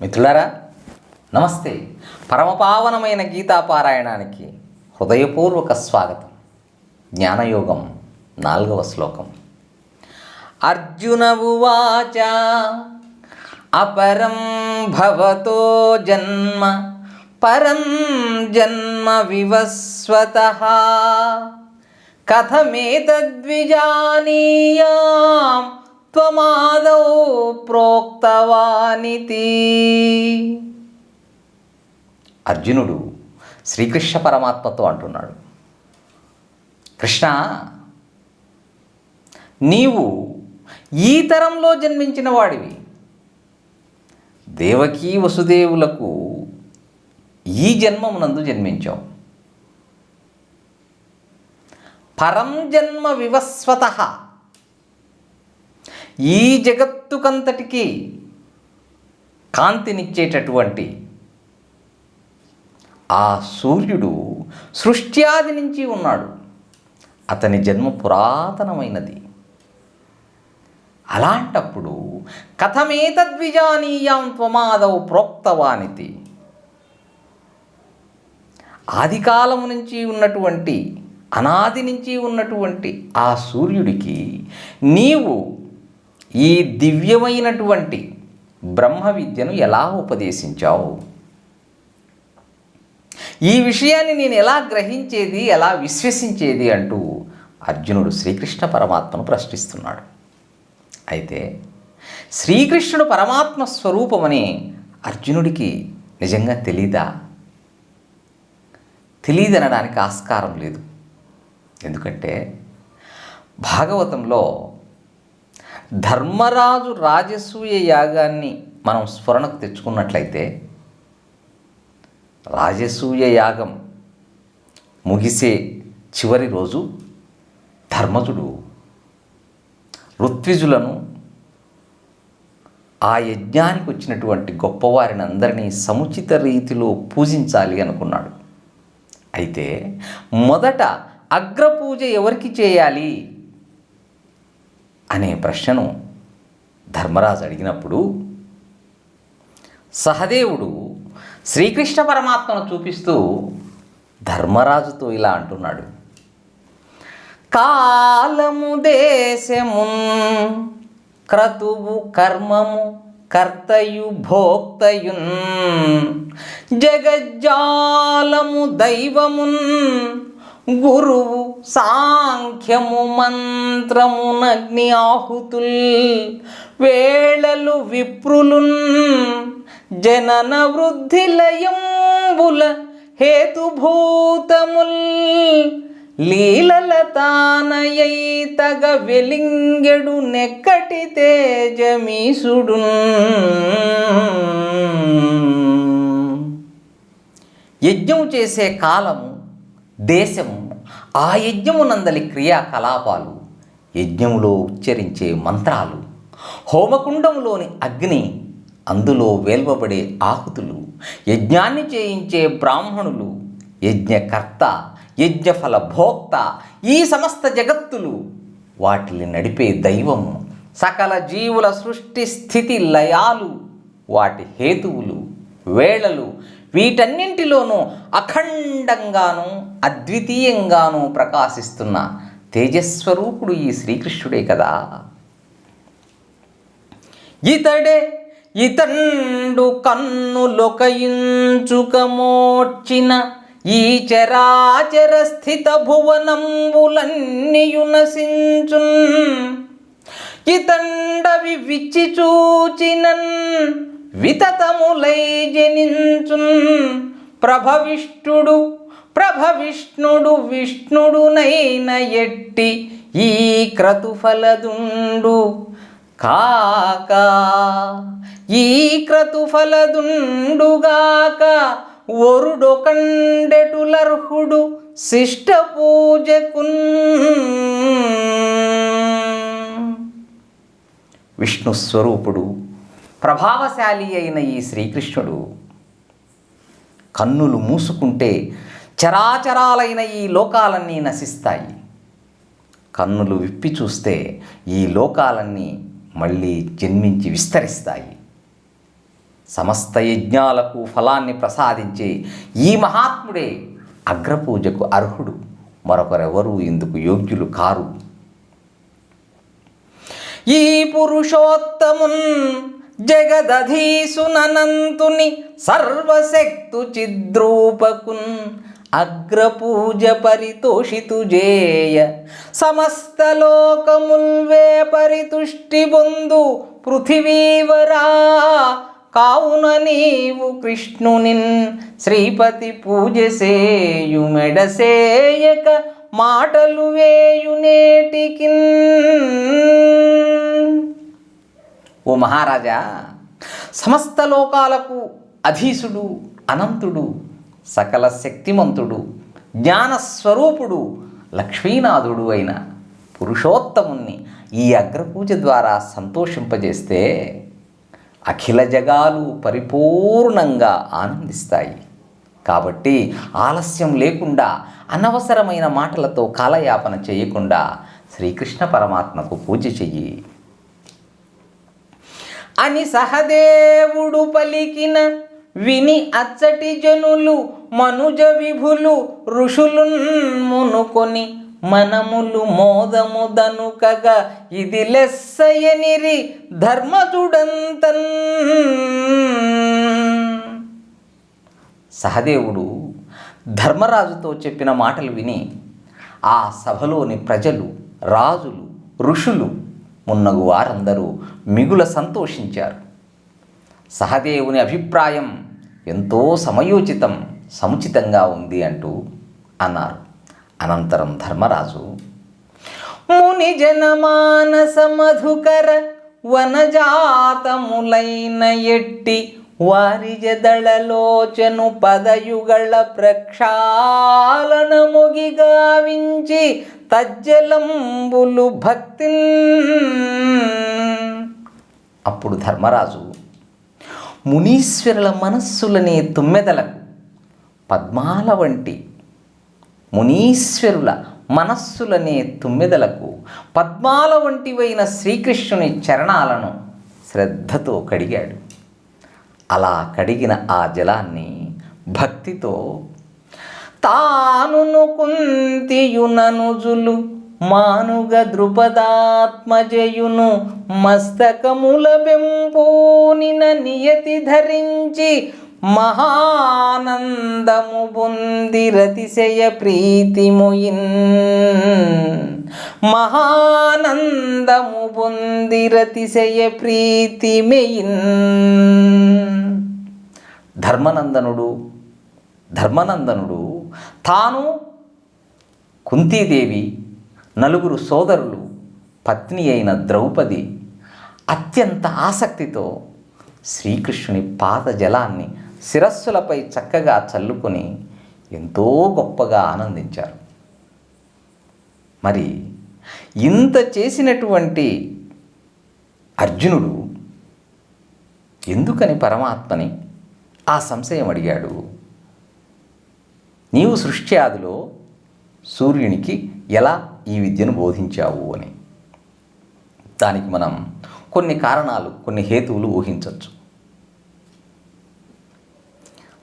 మిత్రులారా నమస్తే. పరమపావనమైన గీతాపారాయణానికి హృదయపూర్వక స్వాగతం. జ్ఞానయోగం నాలుగవ శ్లోకం. అర్జున ఉవాచ అపరం భవతో జన్మ పరం జన్మ వివస్వత. కథమేతద్విజానీయాం త్వమాదౌ ప్రోక్తవానితి. అర్జునుడు శ్రీకృష్ణ పరమాత్మతో అంటున్నాడు. కృష్ణ నీవు ఈ తరంలో జన్మించిన వాడివి. దేవకీ వసుదేవులకు ఈ జన్మమునందు జన్మించావు. పరం జన్మ వివస్వత ఈ జగత్తుకంతటికి కాంతినిచ్చేటటువంటి ఆ సూర్యుడు సృష్ట్యాది నుంచి ఉన్నాడు. అతని జన్మ పురాతనమైనది. అలాంటప్పుడు కథమేతద్విజానీయాం త్వమాదవు ప్రోక్తవానితి. ఆదికాలము నుంచి ఉన్నటువంటి అనాది నుంచి ఉన్నటువంటి ఆ సూర్యుడికి నీవు ఈ దివ్యమైనటువంటి బ్రహ్మ విద్యను ఎలా ఉపదేశించావు? ఈ విషయాన్ని నేను ఎలా గ్రహించేది ఎలా విశ్వసించేది అంటూ అర్జునుడు శ్రీకృష్ణ పరమాత్మను ప్రశ్నిస్తున్నాడు. అయితే శ్రీకృష్ణుడు పరమాత్మ స్వరూపమని అర్జునుడికి నిజంగా తెలీదా? తెలియదనడానికి ఆస్కారం లేదు. ఎందుకంటే భాగవతంలో ధర్మరాజు రాజసూయ యాగాన్ని మనం స్ఫురణకు తెచ్చుకున్నట్లయితే రాజసూయ యాగం ముగిసే చివరి రోజు ధర్మజుడు ఋత్విజులను ఆ యజ్ఞానికి వచ్చినటువంటి గొప్పవారిని అందరినీ సముచిత రీతిలో పూజించాలి అనుకున్నాడు. అయితే మొదట అగ్రపూజ ఎవరికి చేయాలి? అనే ప్రశ్నను ధర్మరాజు అడిగినప్పుడు సహదేవుడు శ్రీకృష్ణ పరమాత్మను చూపిస్తూ ధర్మరాజుతో ఇలా అంటున్నాడు. కాలము దేశమున్ క్రతువు కర్మము కర్తయు భోక్తయున్ జగజ్జాలము దైవమున్ గురువు సాంఖ్యము మంత్రమునగ్ని ఆహుతుల్ వేళలు విప్రులున్ జనన వృద్ధి లయంబుల హేతుభూతముల్ లీలల తానయై తగ వెలింగెడు నెక్కటి తేజమీసుడు యజ్ఞము చేసే కాలము దేశము ఆ యజ్ఞమునందలి క్రియాకలాపాలు యజ్ఞములో ఉచ్చరించే మంత్రాలు హోమకుండంలోని అగ్ని అందులో వేల్వబడే ఆహుతులు యజ్ఞాన్ని చేయించే బ్రాహ్మణులు యజ్ఞకర్త యజ్ఞఫల భోక్త ఈ సమస్త జగత్తులు వాటిని నడిపే దైవము సకల జీవుల సృష్టి స్థితి లయాలు వాటి హేతువులు వేళలు వీటన్నింటిలోనూ అఖండంగాను అద్వితీయంగాను ప్రకాశిస్తున్న తేజస్వరూపుడు ఈ శ్రీకృష్ణుడే కదా. ఇతడే ఇతండు కన్ను లొకయించుకమోర్చిన ఈ చరాచర స్థిత భువనంబులన్నీయునసించున్ ఇతండవి విచ్చి చూచినన్ వితతములై జనించున్ ప్రభవిష్ణుడు ప్రభవిష్ణుడు విష్ణుడునైన ఎట్టి ఈ క్రతుఫలదుండు. కాక ఈ క్రతుఫలదుండుగాక ఒరుడొకండెటులర్హుడు శిష్ట పూజకున్ విష్ణు స్వరూపుడు ప్రభావశాలి అయిన ఈ శ్రీకృష్ణుడు కన్నులు మూసుకుంటే చరాచరాలైన ఈ లోకాలన్నీ నశిస్తాయి. కన్నులు విప్పి చూస్తే ఈ లోకాలన్నీ మళ్ళీ జన్మించి విస్తరిస్తాయి. సమస్త యజ్ఞాలకు ఫలాన్ని ప్రసాదించే ఈ మహాత్ముడే అగ్రపూజకు అర్హుడు. మరొకరెవరూ ఇందుకు యోగ్యులు కారు. ఈ పురుషోత్తమున్ జగదధీసునంతుని సర్వశక్తు చిద్రూపకున్ అగ్రపూజ పరితోషితు జేయ. సమస్త లోకముల్వే పరితుష్టి బొందు పృథివీవరా. కావున నీవు కృష్ణునిన్ శ్రీపతి పూజ సేయుమెడసేయక మాటలు వేయునేటికిన్. ఓ మహారాజా సమస్త లోకాలకు అధీసుడు అనంతుడు సకల శక్తిమంతుడు జ్ఞానస్వరూపుడు లక్ష్మీనాథుడు అయిన పురుషోత్తముణ్ణి ఈ అగ్రపూజ ద్వారా సంతోషింపజేస్తే అఖిల జగాలు పరిపూర్ణంగా ఆనందిస్తాయి. కాబట్టి ఆలస్యం లేకుండా అనవసరమైన మాటలతో కాలయాపన చేయకుండా శ్రీకృష్ణ పరమాత్మకు పూజ చెయ్యి. అని సహదేవుడు పలికిన విని అచ్చటి జనులు మనుజ విభులు ఋషులు మునుకొని మనములు మోదము దనుకగా ఇది లెస్సయనిరి ధర్మజుడంతన్ సహదేవుడు ధర్మరాజుతో చెప్పిన మాటలు విని ఆ సభలోని ప్రజలు రాజులు ఋషులు మున్నగు వారందరూ మిగుల సంతోషించారు. సహదేవుని అభిప్రాయం ఎంతో సమయోచితం సముచితంగా ఉంది అంటూ అన్నారు. అనంతరం ధర్మరాజు ముని జనమానస మధుకర వనజాతములైన ఎట్టి వారిజదళలోచను పదయుగళ ప్రక్షాళన ముగిగావించి తజ్జలంబులు భక్తి అప్పుడు ధర్మరాజు మునీశ్వరుల మనస్సులనే తుమ్మెదలకు. పద్మాల వంటి మునీశ్వరుల మనస్సులనే తుమ్మెదలకు. పద్మాల వంటివైన శ్రీకృష్ణుని చరణాలను శ్రద్ధతో కడిగాడు. అలా కడిగిన ఆ జలాన్ని భక్తితో తానును కుంతియుననుజులు మానుగ ద్రుపదాత్మజయును మస్తకముల బెంపోనిన నియతి ధరించి మహానందము బొందిరతిశయ ప్రీతిమొయిన్. మహానందము బొందిరతిశయ ప్రీతిమెయిన్. ధర్మనందనుడు ధర్మనందనుడు తాను కుంతీదేవి నలుగురు సోదరులు పత్ని అయిన ద్రౌపది అత్యంత ఆసక్తితో శ్రీకృష్ణుని పాత జలాన్ని శిరస్సులపై చక్కగా చల్లుకొని ఎంతో గొప్పగా ఆనందించారు. మరి ఇంత చేసినటువంటి అర్జునుడు ఎందుకని పరమాత్మని ఆ సంశయం అడిగాడు? నీవు సృష్టి ఆదిలో సూర్యునికి ఎలా ఈ విద్యను బోధించావు అని. దానికి మనం కొన్ని కారణాలు కొన్ని హేతువులు ఊహించవచ్చు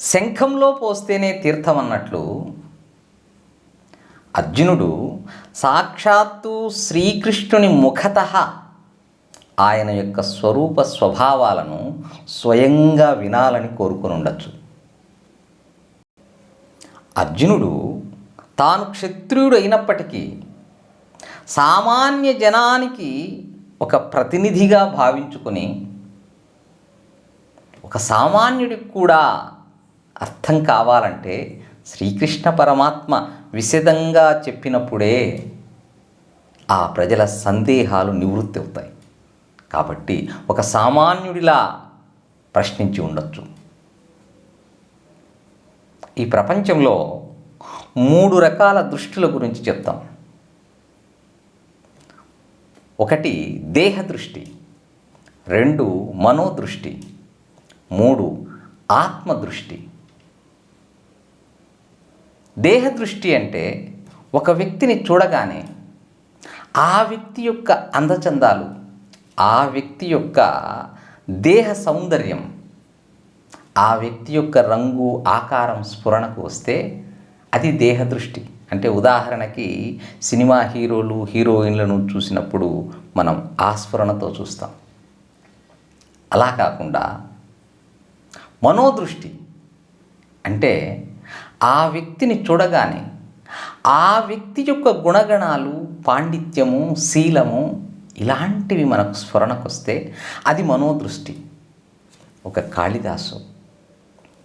శంఖంలో పోస్తేనే తీర్థం అన్నట్లు అర్జునుడు సాక్షాత్తు శ్రీకృష్ణుని ముఖత ఆయన యొక్క స్వరూప స్వభావాలను స్వయంగా వినాలని కోరుకుని ఉండొచ్చు. అర్జునుడు తాను క్షత్రియుడు అయినప్పటికీ సామాన్య జనానికి ఒక ప్రతినిధిగా భావించుకొని ఒక సామాన్యుడికి కూడా అర్థం కావాలంటే శ్రీకృష్ణ పరమాత్మ విశదంగా చెప్పినప్పుడే ఆ ప్రజల సందేహాలు నివృత్తి అవుతాయి. కాబట్టి ఒక సామాన్యుడిలా ప్రశ్నించి ఉండొచ్చు. ఈ ప్రపంచంలో మూడు రకాల దృష్టిల గురించి చెప్తాం. ఒకటి దేహ దృష్టి రెండు మనోదృష్టి మూడు ఆత్మ దృష్టి దేహ దృష్టి అంటే ఒక వ్యక్తిని చూడగానే ఆ వ్యక్తి యొక్క అందచందాలు ఆ వ్యక్తి యొక్క దేహ సౌందర్యం ఆ వ్యక్తి యొక్క రంగు ఆకారం స్ఫురణకు వస్తే అది దేహదృష్టి. అంటే ఉదాహరణకి సినిమా హీరోలు హీరోయిన్లను చూసినప్పుడు మనం ఆ స్ఫురణతో చూస్తాం. అలా కాకుండా మనోదృష్టి అంటే ఆ వ్యక్తిని చూడగానే ఆ వ్యక్తి యొక్క గుణగణాలు పాండిత్యము శీలము ఇలాంటివి మనకు స్ఫురణకు వస్తే అది మనోదృష్టి. ఒక కాళిదాసు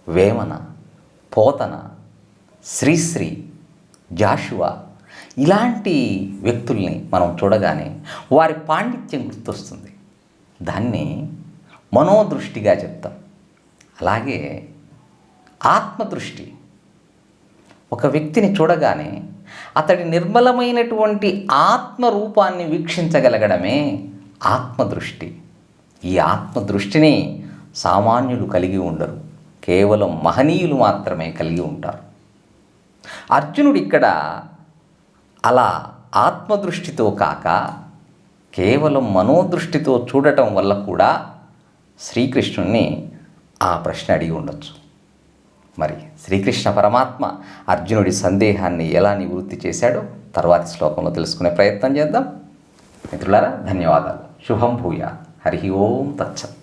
వేమన పోతన శ్రీశ్రీ జాషువా ఇలాంటి వ్యక్తుల్ని మనం చూడగానే వారి పాండిత్యం గుర్తొస్తుంది. దాన్ని మనోదృష్టిగా చెప్తాం. అలాగే ఆత్మదృష్టి. ఒక వ్యక్తిని చూడగానే అతడి నిర్మలమైనటువంటి ఆత్మరూపాన్ని వీక్షించగలగడమే ఆత్మదృష్టి. ఈ ఆత్మదృష్టిని సామాన్యులు కలిగి ఉండరు. కేవలం మహనీయులు మాత్రమే కలిగి ఉంటారు. అర్జునుడు ఇక్కడ అలా ఆత్మదృష్టితో కాక కేవలం మనోదృష్టితో చూడటం వల్ల కూడా శ్రీకృష్ణుణ్ణి ఆ ప్రశ్న అడిగి ఉండొచ్చు. మరి శ్రీకృష్ణ పరమాత్మ అర్జునుడి సందేహాన్ని ఎలా నివృత్తి చేశాడో తర్వాతి శ్లోకంలో తెలుసుకునే ప్రయత్నం చేద్దాం. మిత్రులారా ధన్యవాదాలు. శుభం భూయ హరి ఓం తచ్చత్